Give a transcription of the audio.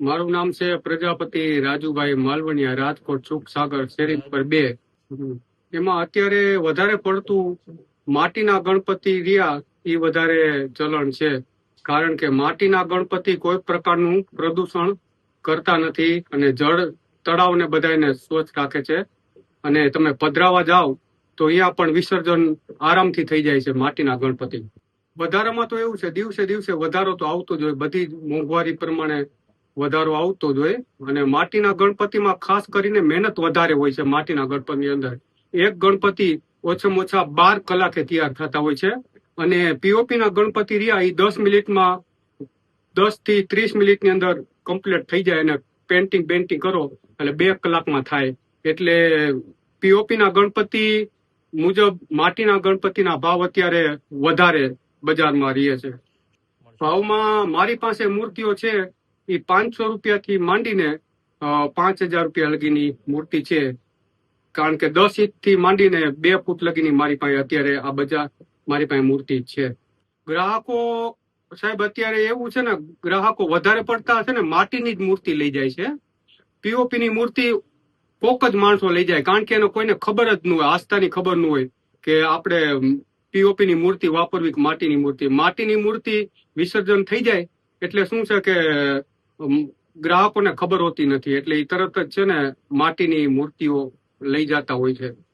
મારું નામ છે પ્રજાપતિ રાજુભાઈ માલવણિયા, રાજકોટ સુખ સાગર શેરી નંબર બે એમાં અત્યારે વધારે પડતું માટીના ગણપતિ રહ્યા એ વધારે ચલણ છે. કારણ કે માટીના ગણપતિ કોઈ પ્રકારનું પ્રદૂષણ કરતા નથી અને જળ તળાવને બધાને સ્વચ્છ રાખે છે. અને તમે પધરાવા જાઓ, તો અહીંયા પણ વિસર્જન આરામથી થઈ જાય છે માટીના ગણપતિ. વધારામાં તો એવું છે, દિવસે દિવસે વધારો તો આવતો જ હોય. બધી મોંઘવારી પ્રમાણે વધારો આવતો જ હોય અને માટીના ગણપતિમાં ખાસ કરીને મહેનત વધારે હોય છે માટીના ગણપતિની અંદર. એક ગણપતિ ઓછામાં ઓછા બાર કલાકે તૈયાર થતા હોય છે અને પીઓપીના ગણપતિ રહ્યા એ દસ મિનિટમાં દસથી ત્રીસ મિનિટની અંદર કમ્પ્લીટ થઈ જાય અને પેન્ટિંગ પેન્ટિંગ કરો એટલે બે કલાકમાં થાય. એટલે પીઓપી ના ગણપતિ મુજબ માટીના ગણપતિના ભાવ અત્યારે વધારે બજારમાં રહે છે. ભાવમાં મારી પાસે મૂર્તિઓ છે એ પાંચસો રૂપિયાથી માંડીને અ, પાંચ હજાર રૂપિયા લગીની મૂર્તિ છે. કારણ કે દસ ઇંચથી માંડીને બે ફૂટ લગીની મારી પાસે અત્યારે આ બજાર મારી પાસે મૂર્તિ છે. ગ્રાહકો સાહેબ અત્યારે એવું છે ને ગ્રાહકો વધારે પડતા છે ને માટીની જ મૂર્તિ લઈ જાય છે. પીઓપી ની મૂર્તિ કોક જ માણસો લઈ જાય કારણ કે એને કોઈને ખબર જ ન હોય આસ્થાની ખબર ન હોય કે આપણે પીઓપી ની મૂર્તિ વાપરવી કે માટીની મૂર્તિ. માટીની મૂર્તિ વિસર્જન થઈ જાય એટલે શું છે કે ગ્રાહકોને ખબર હોતી નથી. એટલે એ તરત જ છે ને માટીની મૂર્તિઓ લઈ જતા હોય છે.